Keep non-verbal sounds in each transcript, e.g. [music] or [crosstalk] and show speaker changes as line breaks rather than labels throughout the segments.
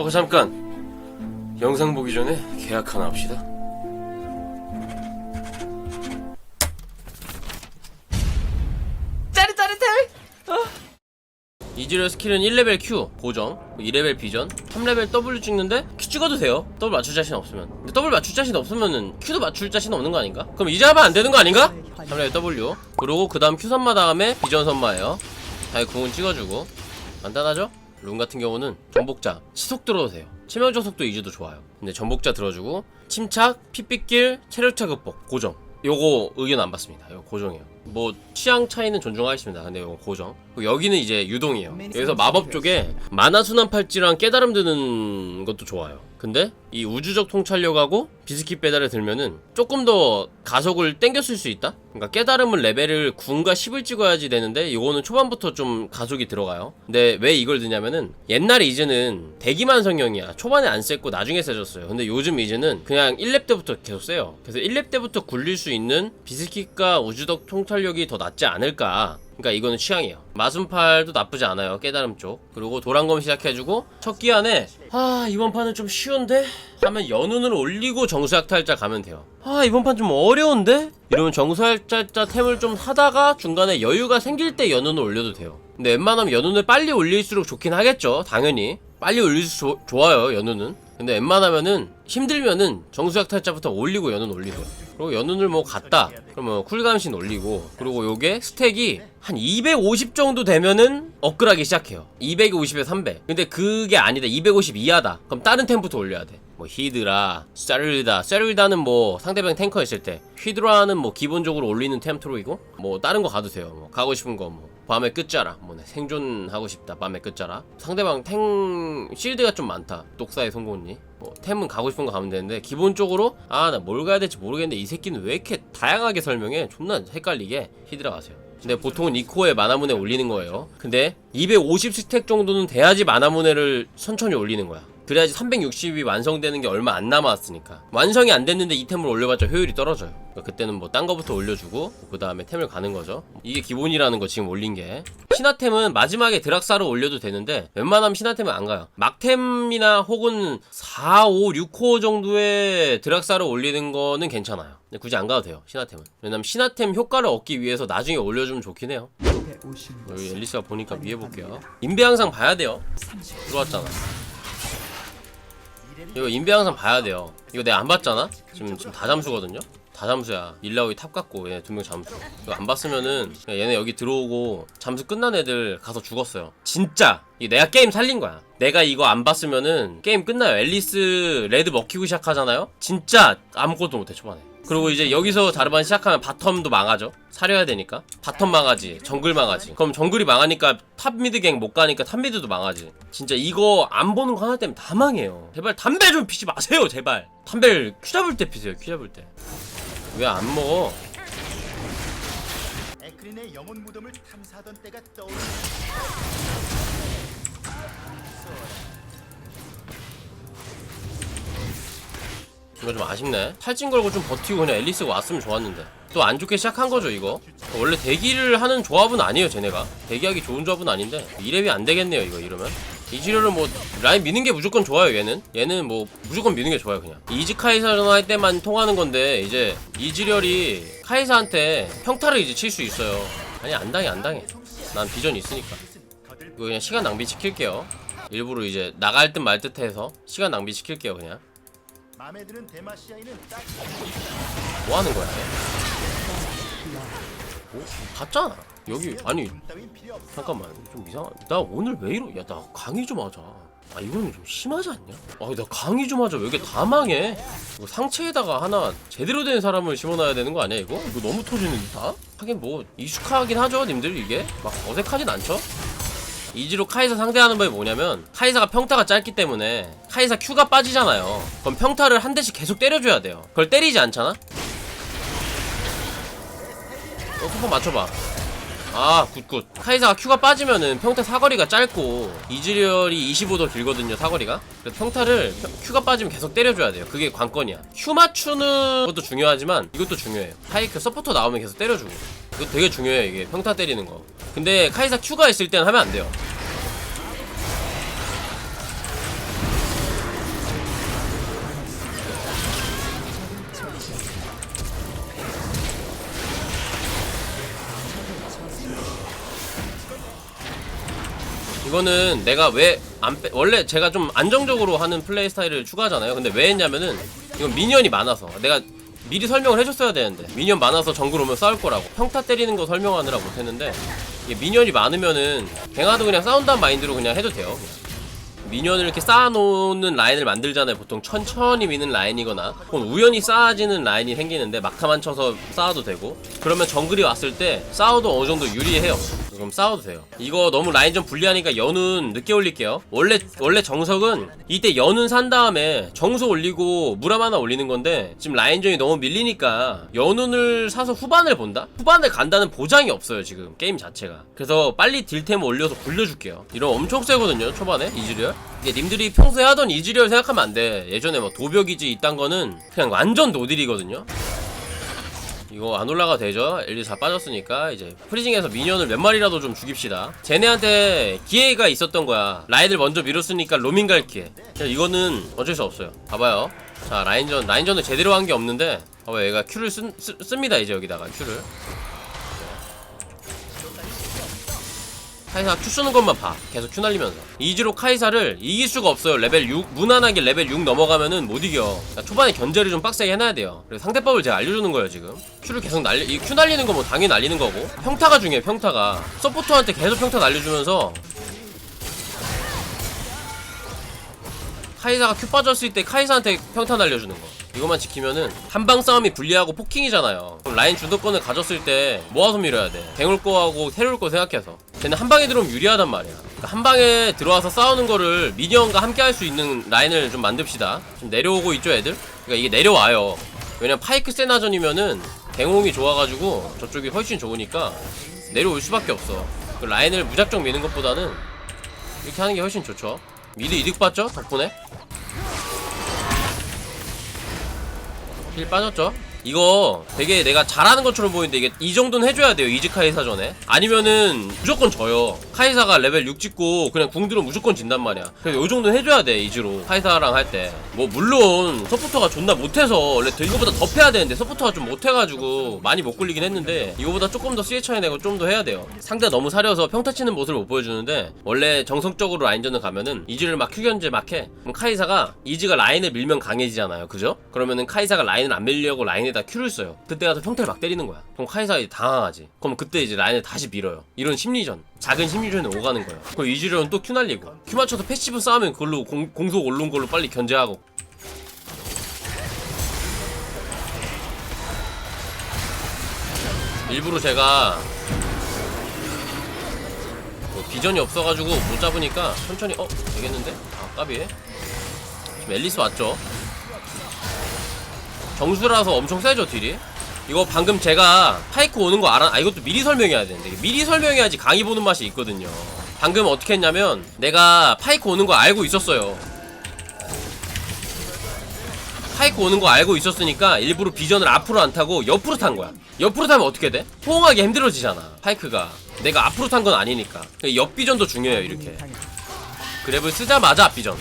어 잠깐. 영상 보기 전에 계약 하나 합시다. 짜릿짜릿해? 이즈리얼 스킬은 1레벨 Q 고정 2레벨 비전 3레벨 W 찍는데 Q 찍어도 돼요. W 맞출 자신 없으면. 근데 W 맞출 자신 없으면은 Q도 맞출 자신 없는 거 아닌가? 그럼 이제 하면 안 되는 거 아닌가? 3레벨 W. 그리고 그 다음 Q 선마 다음에 비전 선마예요. 다이 궁은 찍어주고. 간단하죠? 룬 같은 경우는 전복자 치속 들어도 돼요. 치명적 속도 이즈도 좋아요. 근데 전복자 들어주고 침착 피빛길 체력차 극복 고정. 요거 의견 안 받습니다. 이거 고정이에요 뭐 취향 차이는 존중하겠습니다. 근데 이거 고정. 여기는 이제 유동이에요. 여기서 마법 쪽에 만화 순환 팔찌랑 깨달음 드는 것도 좋아요. 근데 이 우주적 통찰력하고 비스킷 배달을 들면은 조금 더 가속을 땡겼을 수 있다? 그러니까 깨달음은 레벨을 9과 10을 찍어야지 되는데 이거는 초반부터 좀 가속이 들어가요. 근데 왜 이걸 드냐면은 옛날에 이제는 대기만 성형이야. 초반에 안 셌고 나중에 세졌어요. 근데 요즘 이제는 그냥 1렙 때부터 계속 세요. 그래서 1렙 때부터 굴릴 수 있는 비스킷과 우주적 통찰 력이 더 낫지 않을까 그러니까 이거는 취향이에요. 마순팔도 나쁘지 않아요. 깨달음 쪽. 그리고 도란검 시작해주고 첫 기한에 아 이번 판은 좀 쉬운데 하면 연운을 올리고 정수약탈자 가면 돼요. 아 이번 판 좀 어려운데 이러면 정수약탈자 템을 좀 하다가 중간에 여유가 생길 때 연운을 올려도 돼요. 근데 웬만하면 연운을 빨리 올릴수록 좋긴 하겠죠. 당연히 빨리 올릴수록 좋아요. 연운은. 근데 웬만하면은 힘들면은 정수약 탈자부터 올리고 연운 올리세요. 그리고 연운을 뭐 갔다. 그러면 쿨감신 올리고 그리고 요게 스택이 한 250 정도 되면은 업글하기 시작해요. 250에 300. 근데 그게 아니다. 250 이하다. 그럼 다른 템부터 올려야 돼. 뭐 히드라, 세르리다. 세르리다는 뭐 상대방 탱커 있을 때. 히드라는 뭐 기본적으로 올리는 템 트로이고 뭐 다른 거 가도 돼요. 뭐 가고 싶은 거 뭐. 밤의 끝자락 뭐네 생존하고 싶다. 밤의 끝자락 상대방 탱 실드가 좀 많다. 독사의 송곳니. 뭐 템은 가고 싶은 거 가면 되는데 기본적으로 아 나 뭘 가야 될지 모르겠는데 이 새끼는 왜 이렇게 다양하게 설명해? 존나 헷갈리게 히드라 가세요. 근데 보통은 이코에 마나문에 올리는 거예요. 근데 250 스택 정도는 돼야지 마나문에를 천천히 올리는 거야 그래야지 360이 완성되는 게 얼마 안 남았으니까. 완성이 안 됐는데 이 템을 올려봤자 효율이 떨어져요. 그러니까 그때는 뭐 딴 거부터 올려주고 그 다음에 템을 가는 거죠. 이게 기본이라는 거 지금 올린 게. 신화템은 마지막에 드락사로 올려도 되는데 웬만하면 신화템은 안 가요. 막템이나 혹은 4, 5, 6호 정도의 드락사로 올리는 거는 괜찮아요. 굳이 안 가도 돼요 신화템은. 왜냐면 신화템 효과를 얻기 위해서 나중에 올려주면 좋긴 해요. 여기 앨리스가 보니까 위에 볼게요. 인베 항상 봐야 돼요. 들어왔잖아 이거 인베 항상 봐야 돼요. 이거 내가 안 봤잖아? 지금 지금 다 잠수거든요? 다 잠수야. 일라오이 탑 같고 얘네 두 명 잠수. 이거 안 봤으면은 얘네 여기 들어오고 잠수 끝난 애들 가서 죽었어요. 진짜. 이거 내가 게임 살린 거야. 내가 이거 안 봤으면은 게임 끝나요. 앨리스 레드 먹히고 시작하잖아요? 진짜 아무것도 못해 초반에. 그리고 이제 여기서 자르반 시작하면 바텀도 망하죠. 사려야 되니까. 바텀 망하지. 정글 망하지. 그럼 정글이 망하니까 탑 미드 갱 못 가니까 탑 미드도 망하지. 진짜 이거 안 보는 거 하나 때문에 다 망해요. 제발 담배 좀 피지 마세요, 제발. 담배를 큐 잡을 때 피세요, 큐 잡을 때. 왜 안 먹어?
에크린의 영혼 무덤을 탐사하던 때가 떠오르
이거 좀 아쉽네. 탈진 걸고 좀 버티고 그냥 앨리스가 왔으면 좋았는데. 또 안 좋게 시작한 거죠, 이거. 원래 대기를 하는 조합은 아니에요, 쟤네가. 대기하기 좋은 조합은 아닌데. 이랩이 안 되겠네요, 이거 이러면. 이지료를 뭐 라인 미는 게 무조건 좋아요 얘는 얘는 뭐 무조건 미는 게 좋아요 그냥 이지 카이사전 할 때만 통하는 건데 이제 이지렬이 카이사한테 평타를 이제 칠 수 있어요 아니 안 당해 안 당해 난 비전이 있으니까 이거 그냥 시간 낭비 시킬게요 일부러 이제 나갈 듯 말 듯 해서 시간 낭비 시킬게요 그냥
마음에 드는 데마시아인은 딱
뭐 하는 거야? 오, 갔잖아. 여기 아니
돈 따윈 필요 없어.
잠깐만 좀 이상한. 나 오늘 왜 이러? 야나 강의 좀 하자. 아 이거는 좀 심하지 않냐? 아나 강의 좀 하자. 왜 이렇게 다 망해? 이거 상체에다가 하나 제대로 된 사람을 심어놔야 되는 거 아니야 이거? 이거 너무 터지는데 다? 하긴 뭐 익숙하긴 하죠 님들 이게 막 어색하진 않죠? 이지로 카이사 상대하는 법이 뭐냐면 카이사가 평타가 짧기 때문에 카이사 Q가 빠지잖아요 그럼 평타를 한 대씩 계속 때려줘야 돼요 그걸 때리지 않잖아? 어, 소포 맞춰봐. 아, 굿굿. 카이사가 Q가 빠지면은 평타 사거리가 짧고, 이즈리얼이 25도 길거든요, 사거리가. 그래서 평타를 평- Q가 빠지면 계속 때려줘야 돼요. 그게 관건이야. Q 맞추는 것도 중요하지만, 이것도 중요해요. 파이크 서포터 나오면 계속 때려주고. 이거 되게 중요해요, 이게. 평타 때리는 거. 근데 카이사 Q가 있을 때는 하면 안 돼요. 이거는 내가 왜 안 빼, 원래 제가 좀 안정적으로 하는 플레이 스타일을 추가하잖아요. 근데 왜 했냐면은 이건 미니언이 많아서 내가 미리 설명을 해줬어야 되는데 미니언 많아서 정글 오면 싸울 거라고 평타 때리는 거 설명하느라 못했는데 이게 미니언이 많으면은 갱하도 그냥 싸운다는 마인드로 그냥 해도 돼요. 그냥. 미니언을 이렇게 쌓아놓는 라인을 만들잖아요. 보통 천천히 미는 라인이거나 혹은 우연히 쌓아지는 라인이 생기는데 막타만 쳐서 쌓아도 되고 그러면 정글이 왔을 때 싸워도 어느 정도 유리해요. 그럼 싸워도 돼요. 이거 너무 라인 좀 불리하니까 연운 늦게 올릴게요. 원래 원래 정석은 이때 연운 산 다음에 정수 올리고 무람 하나 올리는 건데 지금 라인전이 너무 밀리니까 연운을 사서 후반을 본다? 후반을 간다는 보장이 없어요 지금 게임 자체가. 그래서 빨리 딜템 올려서 굴려줄게요. 이런 엄청 세거든요 초반에 이즈리얼. 이게 님들이 평소에 하던 이즈리얼 생각하면 안 돼. 예전에 뭐 도벽이지 이딴 거는 그냥 완전 노딜이거든요. 이거 안 올라가 되죠? 엘리 다 빠졌으니까 이제 프리징에서 미니언을 몇 마리라도 좀 죽입시다. 쟤네한테 기회가 있었던 거야. 라인을 먼저 밀었으니까 로밍 갈 기회. 자, 이거는 어쩔 수 없어요. 봐봐요. 자 라인전 라인전을 제대로 한 게 없는데 봐봐 얘가 큐를 쓴, 쓰, 씁니다 이제 여기다가 큐를. 카이사 큐 쓰는 것만 봐. 계속 큐 날리면서. 이지로 카이사를 이길 수가 없어요. 레벨 6, 무난하게 레벨 6 넘어가면은 못 이겨. 그러니까 초반에 견제를 좀 빡세게 해놔야 돼요. 그래서 상대법을 제가 알려주는 거예요, 지금. 큐를 계속 날리, 이큐 날리는 거 뭐 당연히 날리는 거고. 평타가 중요해, 평타가. 서포터한테 계속 평타 날려주면서. 카이사가 큐 빠졌을 때 카이사한테 평타 날려주는 거. 이것만 지키면은 한방 싸움이 불리하고 포킹이잖아요. 그럼 라인 주도권을 가졌을 때 모아서 밀어야 돼. 갱올 거하고 테러올 거 생각해서. 쟤는 한 방에 들어오면 유리하단 말이야. 그러니까 한 방에 들어와서 싸우는 거를 미니언과 함께 할 수 있는 라인을 좀 만듭시다. 지금 내려오고 있죠, 애들? 그러니까 이게 내려와요. 왜냐면 파이크 세나전이면은 갱홍이 좋아가지고 저쪽이 훨씬 좋으니까 내려올 수밖에 없어. 그 라인을 무작정 미는 것보다는 이렇게 하는 게 훨씬 좋죠. 미드 이득 봤죠? 덕분에. 힐 빠졌죠? 이거 되게 내가 잘하는 것처럼 보이는데 이게 이 정도는 해줘야 돼요 이즈 카이사 전에. 아니면은 무조건 져요. 카이사가 레벨 6 찍고 그냥 궁들은 무조건 진단 말이야. 그래서 요 정도는 해줘야 돼 이즈로. 카이사랑 할 때. 뭐 물론 서포터가 존나 못해서 원래 더 이거보다 더 패야 되는데 서포터가 좀 못해가지고 많이 못 굴리긴 했는데 이거보다 조금 더 CH 차이 내고 좀 더 해야 돼요. 상대 너무 사려서 평타 치는 모습을 못 보여주는데 원래 정석적으로 라인전을 가면은 이즈를 막 큐견제 막해. 그럼 카이사가 이즈가 라인을 밀면 강해지잖아요. 그죠? 그러면은 카이사가 라인을 안 밀려고 라인 에다 큐를 써요. 그때 가서 평타를 막 때리는 거야. 그럼 카이사가 당황하지. 그럼 그때 이제 라인을 다시 밀어요. 이런 심리전. 작은 심리전에 오가는 거예요. 그럼 이즈리언 또큐 날리고. 큐 맞춰서 패시브 싸우면 그걸로 공, 공속 오른 걸로 빨리 견제하고. 일부러 제가 뭐 비전이 없어가지고 못 잡으니까 천천히 어? 되겠는데? 아 까비 지금 앨리스 왔죠 정수라서 엄청 세죠 딜이 이거 방금 제가 파이크 오는 거 알아 아 이것도 미리 설명해야 되는데 미리 설명해야지 강의 보는 맛이 있거든요 방금 어떻게 했냐면 내가 파이크 오는 거 알고 있었어요 파이크 오는 거 알고 있었으니까 일부러 비전을 앞으로 안 타고 옆으로 탄 거야. 옆으로 타면 어떻게 돼? 호응하기 힘들어지잖아. 파이크가. 내가 앞으로 탄 건 아니니까. 옆 비전도 중요해요, 이렇게. 그랩을 쓰자마자 앞 비전.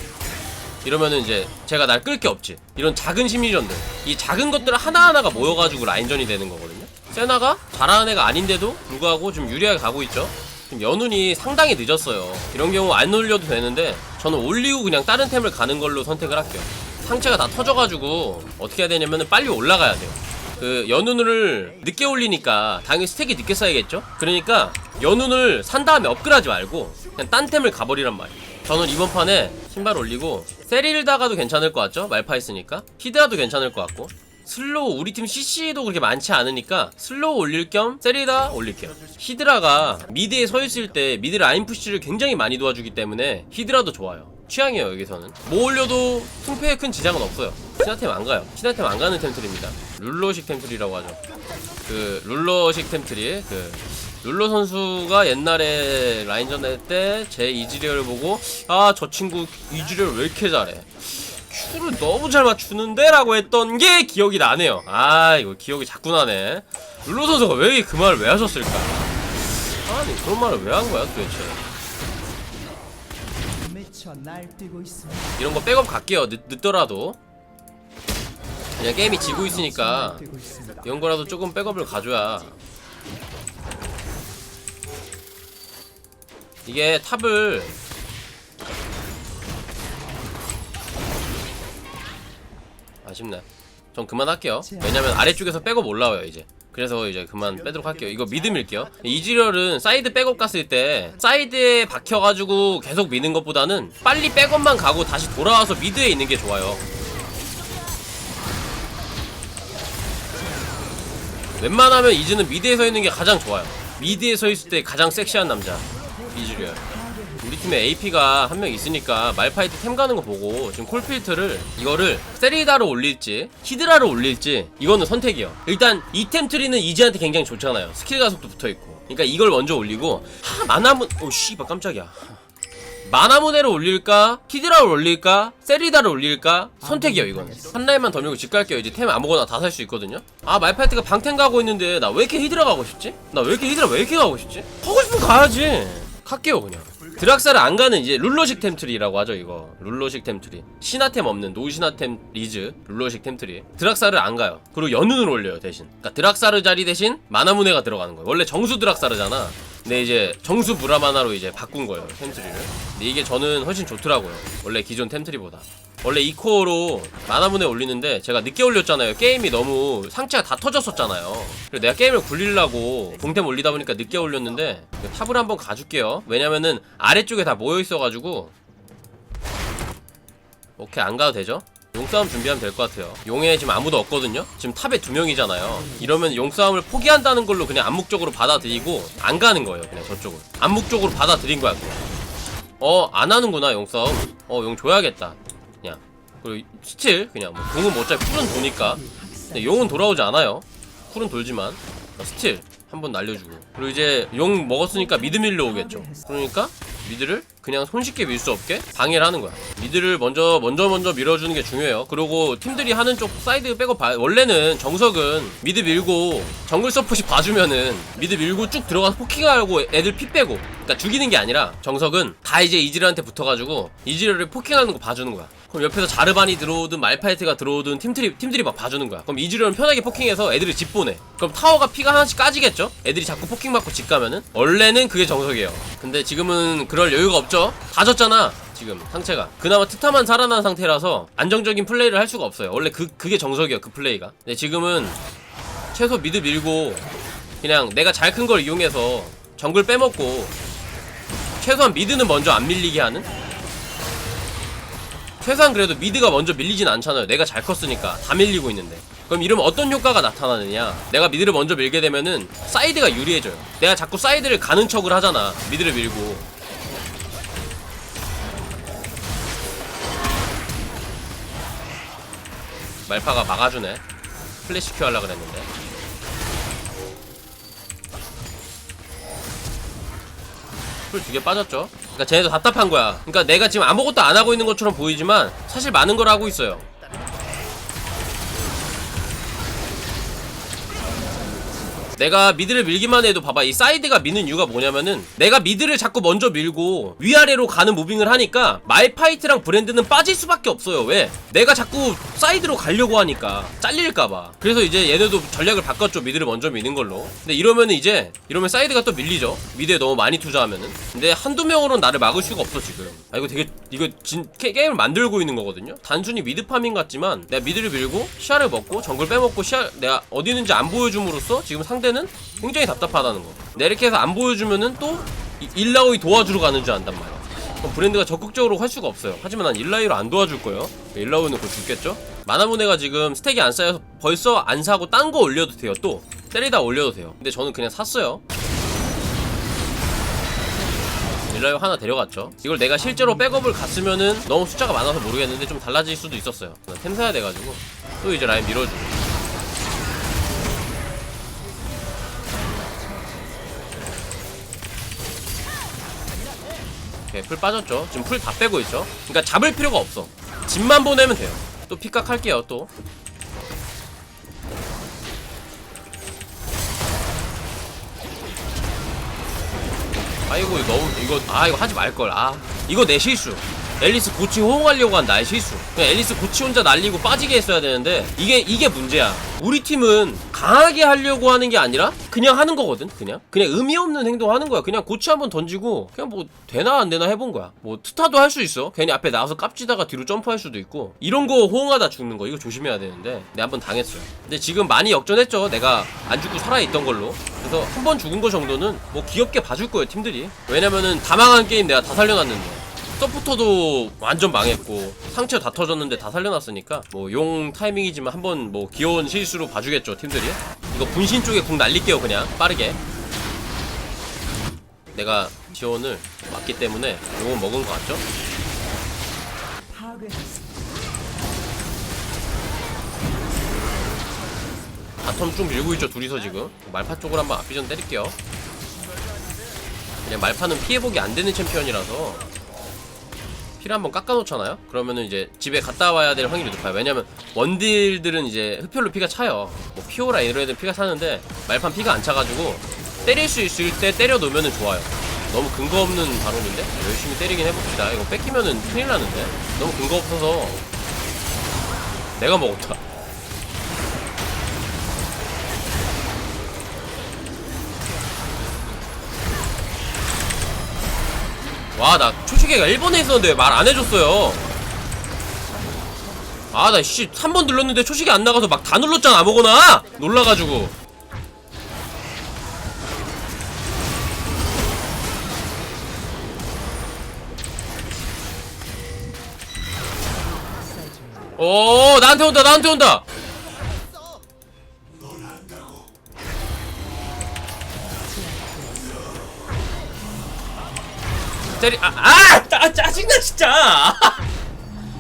이러면은 이제 제가 날 끌 게 없지. 이런 작은 심리전들. 이 작은 것들 하나하나가 모여가지고 라인전이 되는 거거든요. 세나가 잘하는 애가 아닌데도 불구하고 좀 유리하게 가고 있죠. 지금 연운이 상당히 늦었어요. 이런 경우 안 올려도 되는데 저는 올리고 그냥 다른 템을 가는 걸로 선택을 할게요. 상체가 다 터져가지고 어떻게 해야 되냐면 빨리 올라가야 돼요. 그 연운을 늦게 올리니까 당연히 스택이 늦게 쌓이겠죠? 그러니까 연운을 산 다음에 업글하지 말고 그냥 딴 템을 가버리란 말이에요. 저는 이번 판에 신발 올리고 세릴다가도 괜찮을 것 같죠? 말파 있으니까. 히드라도 괜찮을 것 같고. 슬로우 우리 팀 CC도 그렇게 많지 않으니까 슬로우 올릴 겸 세리다 올릴게요. 히드라가 미드에 서 있을 때 미드 라인 푸시를 굉장히 많이 도와주기 때문에 히드라도 좋아요. 취향이에요 여기서는. 뭐 올려도 승패에 큰 지장은 없어요. 신화템 안 가요. 신화템 안 가는 템틀입니다. 룰러식 템틀이라고 하죠. 그 룰러식 템틀이 그 룰러 선수가 옛날에 라인전 할 때 제 이즈리얼 보고 아 저 친구 이즈리얼 왜 이렇게 잘해 큐를 너무 잘 맞추는데? 라고 했던 게 기억이 나네요 아 이거 기억이 자꾸 나네 룰러 선수가 왜 그 말을 왜 하셨을까 아니 그런 말을 왜 한 거야 도대체. 이런 거 백업 갈게요 늦, 늦더라도 그냥 게임이 지고 있으니까. 이런 거라도 조금 백업을 가줘야 이게 탑을 아쉽네. 전 그만할게요. 왜냐면 아래쪽에서 백업 올라와요 이제. 그래서 이제 그만 빼도록 할게요. 이거 미드 밀게요. 이지렬은 사이드 백업 갔을 때 사이드에 박혀가지고 계속 미는 것보다는 빨리 백업만 가고 다시 돌아와서 미드에 있는 게 좋아요. 웬만하면 이즈는 미드에 서 있는 게 가장 좋아요. 미드에 서 있을 때 가장 섹시한 남자 이즈리얼. 우리 팀에 AP가 한 명 있으니까 말파이트 템 가는 거 보고 지금 콜필트를 이거를 세리다로 올릴지 히드라로 올릴지 이거는 선택이요. 일단 이 템 트리는 이즈한테 굉장히 좋잖아요. 스킬 가속도 붙어 있고. 그러니까 이걸 먼저 올리고 하 마나문 오 씨발 깜짝이야. 마나무네를 올릴까? 히드라를 올릴까? 세리다를 올릴까? 선택이요 이거는 한 라인만 더 밀고 집 갈게요 이제 템 아무거나 다 살 수 있거든요 아 말파이트가 방템 가고 있는데 나 왜 이렇게 히드라 가고 싶지? 나 왜 이렇게 히드라 왜 이렇게 가고 싶지? 하고 싶으면 가야지 갈게요 그냥. 드락사를 안 가는 이제 룰러식 템트리라고 하죠 이거. 룰러식 템트리. 신화템 없는 노신화템 리즈 룰러식 템트리. 드락사를 안 가요. 그리고 연운을 올려요 대신. 그러니까 드락사르 자리 대신 마나무네가 들어가는 거예요. 원래 정수 드락사르잖아 근데 이제 정수 브라마나로 이제 바꾼 거예요 템트리를. 근데 이게 저는 훨씬 좋더라고요 원래 기존 템트리보다. 원래 이 코어로 마나문에 올리는데 제가 늦게 올렸잖아요. 게임이 너무 상체가 다 터졌었잖아요. 그래서 내가 게임을 굴리려고 공템 올리다 보니까 늦게 올렸는데 탑을 한번 가줄게요. 왜냐면은 아래쪽에 다 모여있어가지고. 오케이 안 가도 되죠? 용싸움 준비하면 될 것 같아요. 용에 지금 아무도 없거든요? 지금 탑에 두 명이잖아요. 이러면 용싸움을 포기한다는 걸로 그냥 암묵적으로 받아들이고 안 가는 거예요 그냥 저쪽은. 암묵적으로 받아들인 거야 그냥. 어 안 하는구나 용싸움. 어 용 줘야겠다. 그냥. 그리고 스틸 그냥. 뭐 공은 뭐 어차피 쿨은 도니까. 근데 용은 돌아오지 않아요. 쿨은 돌지만. 어, 스틸 한번 날려주고. 그리고 이제 용 먹었으니까 미드 밀러 오겠죠. 그러니까 미드를 그냥 손쉽게 밀 수 없게 방해를 하는 거야 미드를 먼저 먼저 먼저 밀어주는 게 중요해요 그리고 팀들이 하는 쪽 사이드 빼고 봐 원래는 정석은 미드 밀고 정글 서폿이 봐주면은 미드 밀고 쭉 들어가서 포킹하고 애들 피 빼고 그러니까 죽이는 게 아니라 정석은 다 이제 이즈리한테 붙어가지고 이즈리를 포킹하는 거 봐주는 거야 그럼 옆에서 자르반이 들어오든 말파이트가 들어오든 팀들이 팀들이 막 봐주는 거야. 그럼 이즈리얼은 편하게 포킹해서 애들이 집 보내. 그럼 타워가 피가 하나씩 까지겠죠? 애들이 자꾸 포킹 맞고 집 가면은 원래는 그게 정석이에요. 근데 지금은 그럴 여유가 없죠. 다 졌잖아. 지금 상체가 그나마 트타만 살아난 상태라서 안정적인 플레이를 할 수가 없어요. 원래 그 그게 정석이에요. 그 플레이가. 근데 지금은 최소 미드 밀고 그냥 내가 잘 큰 걸 이용해서 정글 빼먹고 최소한 미드는 먼저 안 밀리게 하는 최소한 그래도 미드가 먼저 밀리진 않잖아요. 내가 잘 컸으니까 다 밀리고 있는데. 그럼 이러면 어떤 효과가 나타나느냐? 내가 미드를 먼저 밀게 되면은 사이드가 유리해져요. 내가 자꾸 사이드를 가는 척을 하잖아. 미드를 밀고. 말파가 막아주네. 플래시 큐 하려 그랬는데. 풀 두 개 빠졌죠? 그러니까 쟤네도 답답한 거야. 그러니까 내가 지금 아무것도 안 하고 있는 것처럼 보이지만 사실 많은 걸 하고 있어요. 내가 미드를 밀기만 해도 봐봐 이 사이드가 미는 이유가 뭐냐면은 내가 미드를 자꾸 먼저 밀고 위아래로 가는 무빙을 하니까 말파이트랑 브랜드는 빠질 수밖에 없어요. 왜? 내가 자꾸 사이드로 가려고 하니까 잘릴까봐. 그래서 이제 얘네도 전략을 바꿨죠 미드를 먼저 미는 걸로. 근데 이러면은 이제 이러면 사이드가 또 밀리죠. 미드에 너무 많이 투자하면은. 근데 한두 명으로는 나를 막을 수가 없어 지금. 아 이거 되게 이거 진 게, 게임을 만들고 있는 거거든요. 단순히 미드 파밍 같지만 내가 미드를 밀고 시야를 먹고 정글 빼먹고 시야 내가 어디 있는지 안 보여줌으로써 지금 상대 는 굉장히 답답하다는 거. 내가 이렇게 해서 안 보여주면은 또 이- 일라오이 도와주러 가는 줄 안단 말이야. 그럼 브랜드가 적극적으로 할 수가 없어요. 하지만 난 일라이로 안 도와줄 거예요. 일라오이는 곧 죽겠죠? 마나무네가 지금 스택이 안 쌓여서 벌써 안 사고 딴 거 올려도 돼요 또. 때리다 올려도 돼요. 근데 저는 그냥 샀어요. 일라이오 하나 데려갔죠. 이걸 내가 실제로 백업을 갔으면은 너무 숫자가 많아서 모르겠는데 좀 달라질 수도 있었어요. 템 사야 돼가지고. 또 이제 라인 밀어주고 오케이 풀 빠졌죠. 지금 풀 다 빼고 있죠. 그러니까 잡을 필요가 없어. 집만 보내면 돼요. 또 픽각 할게요 또. 아이고 너무 이거 아 이거 하지 말걸. 아 이거 내 실수 앨리스 고치 호응하려고 한 나의 실수. 그냥 앨리스 고치 혼자 날리고 빠지게 했어야 되는데 이게 이게 문제야. 우리 팀은 강하게 하려고 하는 게 아니라 그냥 하는 거거든 그냥. 그냥 의미 없는 행동 하는 거야. 그냥 고치 한번 던지고 그냥 뭐 되나 안 되나 해본 거야. 뭐 트타도 할 수 있어. 괜히 앞에 나와서 깝치다가 뒤로 점프할 수도 있고. 이런 거 호응하다 죽는 거. 이거 조심해야 되는데 내가 한번 당했어요. 근데 지금 많이 역전했죠. 내가 안 죽고 살아있던 걸로. 그래서 한 번 죽은 거 정도는 뭐 귀엽게 봐줄 거예요 팀들이. 왜냐면은 다 망한 게임 내가 다 살려놨는데 서포터도 완전 망했고 상체 다 터졌는데 다 살려놨으니까 뭐 용 타이밍이지만 한번 뭐 귀여운 실수로 봐주겠죠 팀들이. 이거 분신 쪽에 궁 날릴게요 그냥. 빠르게. 내가 지원을 맞기 때문에 용은 먹은 거 같죠? 바텀 좀 밀고 있죠 둘이서 지금. 말파 쪽으로 한번 앞비전 때릴게요. 그냥 말파는 피해보기 안 되는 챔피언이라서 피를 한번 깎아놓잖아요? 그러면은 이제 집에 갔다 와야 될 확률이 높아요. 왜냐면 원딜들은 이제 흡혈로 피가 차요. 뭐 피오라 이런 애들 피가 차는데 말판 피가 안 차가지고 때릴 수 있을 때 때려 놓으면 좋아요. 너무 근거 없는 발언인데? 열심히 때리긴 해봅시다. 이거 뺏기면은 큰일 나는데? 너무 근거 없어서 내가 먹었다 와, 나 초시계가 1번에 있었는데 말 안 해줬어요. 아, 나 씨, 3번 눌렀는데 초시계 안 나가서 막 다 눌렀잖아, 아무거나! 놀라가지고. 오, 나한테 온다, 나한테 온다! 때리 아, 아, 짜, 짜증나 진짜. [laughs]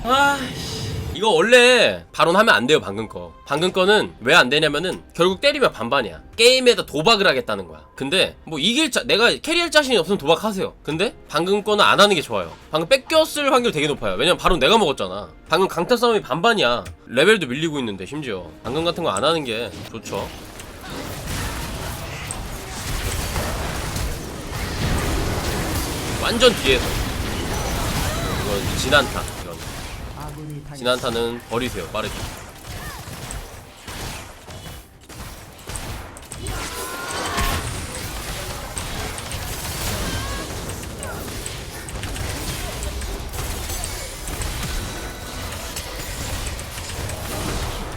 아, 이거 원래 발언하면 안 돼요 방금 거. 방금 거는 왜 안 되냐면은 결국 때리면 반반이야. 게임에다 도박을 하겠다는 거야. 근데 뭐 이길 자, 내가 캐리할 자신이 없으면 도박하세요. 근데 방금 거는 안 하는 게 좋아요. 방금 뺏겼을 확률 되게 높아요. 왜냐면 바로 내가 먹었잖아. 방금 강타 싸움이 반반이야. 레벨도 밀리고 있는데 심지어 방금 같은 거 안 하는 게 좋죠. 완전 뒤에서. 이건 진한타. 이건 진한타는 버리세요 빠르게.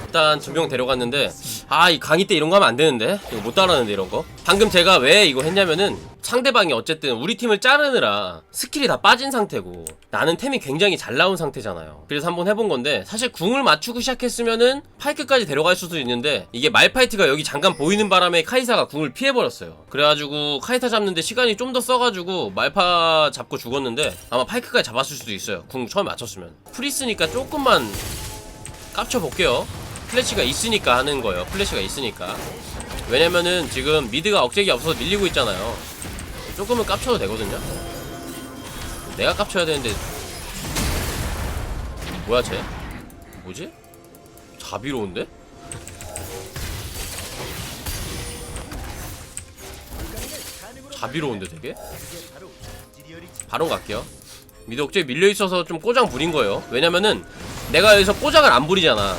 일단 준병 데려갔는데 아 이 강의 때 이런 거 하면 안 되는데 이거 못 따라하는데 이런 거 방금 제가 왜 이거 했냐면은 상대방이 어쨌든 우리 팀을 자르느라 스킬이 다 빠진 상태고 나는 템이 굉장히 잘 나온 상태잖아요. 그래서 한번 해본 건데 사실 궁을 맞추고 시작했으면은 파이크까지 데려갈 수도 있는데 이게 말파이트가 여기 잠깐 보이는 바람에 카이사가 궁을 피해버렸어요. 그래가지고 카이사 잡는데 시간이 좀 더 써가지고 말파 잡고 죽었는데 아마 파이크까지 잡았을 수도 있어요. 궁 처음 맞췄으면. 프리스니까 조금만 깝쳐볼게요. 플래시가 있으니까 하는 거예요. 플래시가 있으니까. 왜냐면은 지금 미드가 억제기 없어서 밀리고 있잖아요 조금은 깝쳐도 되거든요 내가 깝쳐야 되는데 뭐야 쟤 뭐지? 자비로운데? 자비로운데 되게?
바로
갈게요. 미드 억제 밀려 있어서 좀 꼬장 부린 거예요. 왜냐면은 내가 여기서 꼬장을 안 부리잖아.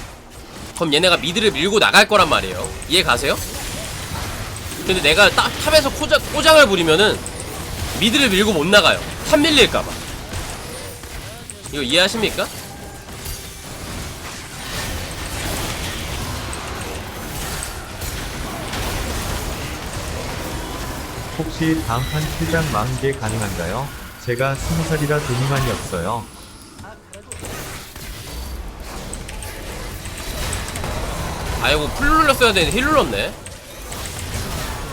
그럼 얘네가 미드를 밀고 나갈 거란 말이에요. 이해 가세요? 근데 내가 딱 탑에서 꼬장, 꼬장을 부리면은 미드를 밀고 못 나가요. 탑 밀릴까봐. 이거 이해하십니까?
혹시 다음 판 출장 만개 가능한가요? 제가 스무 살이라 돈이 많이 없어요.
아이고 풀 눌렀어야 되는데 힐 눌렀네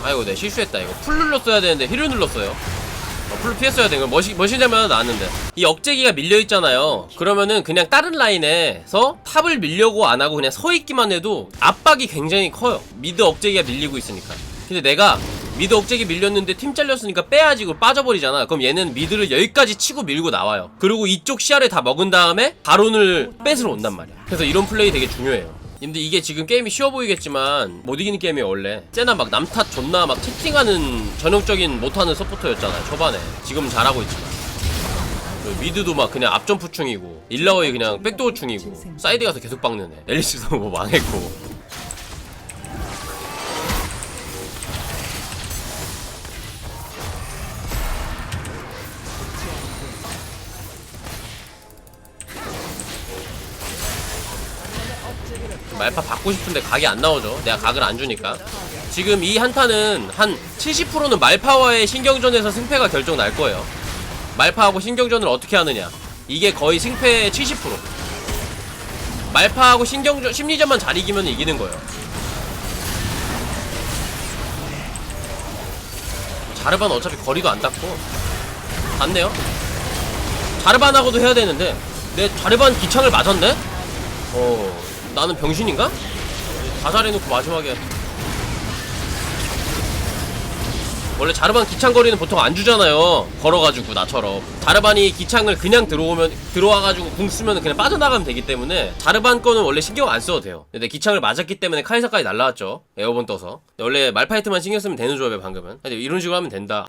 아이고 내 실수했다. 이거 풀 눌렀어야 되는데 힐을 눌렀어요. 어, 풀 피했어야 되는 거. 머시, 머신자면 나왔는데. 이 억제기가 밀려있잖아요. 그러면은 그냥 다른 라인에서 탑을 밀려고 안하고 그냥 서있기만 해도 압박이 굉장히 커요. 미드 억제기가 밀리고 있으니까. 근데 내가 미드 억제기 밀렸는데 팀 잘렸으니까 빼야지고 빠져버리잖아. 그럼 얘는 미드를 여기까지 치고 밀고 나와요. 그리고 이쪽 시야를 다 먹은 다음에 바론을 뺏으러 온단 말이야. 그래서 이런 플레이 되게 중요해요 근데 이게 지금 게임이 쉬워 보이겠지만 못 이기는 게임이 원래. 쟤나 막 남탓 존나 막 채팅하는 전형적인 못하는 서포터였잖아요 초반에. 지금은 잘하고 있지만. 그 미드도 막 그냥 앞점프 충이고 일라오이 그냥 백도어 충이고 사이드 가서 계속 박는 애. 앨리스도 뭐 망했고 말파 받고 싶은데 각이 안 나오죠. 내가 각을 안 주니까. 지금 이 한타는 한 70%는 말파와의 신경전에서 승패가 결정 날 거예요. 말파하고 신경전을 어떻게 하느냐. 이게 거의 승패의 70%. 말파하고 신경전, 심리전만 잘 이기면 이기는 거예요. 자르반 어차피 거리도 안 닿고. 맞네요. 자르반하고도 해야 되는데, 내 자르반 기창을 맞았네? 어, 나는 병신인가? 다 잘해놓고 마지막에. 원래 자르반 기창거리는 보통 안 주잖아요. 걸어가지고 나처럼. 자르반이 기창을 그냥 들어오면 들어와가지고 궁 쓰면 그냥 빠져나가면 되기 때문에 자르반 거는 원래 신경 안 써도 돼요. 근데 기창을 맞았기 때문에 카이사까지 날라왔죠. 에어본 떠서. 원래 말파이트만 신경 쓰면 되는 조합이야 방금은. 이런 식으로 하면 된다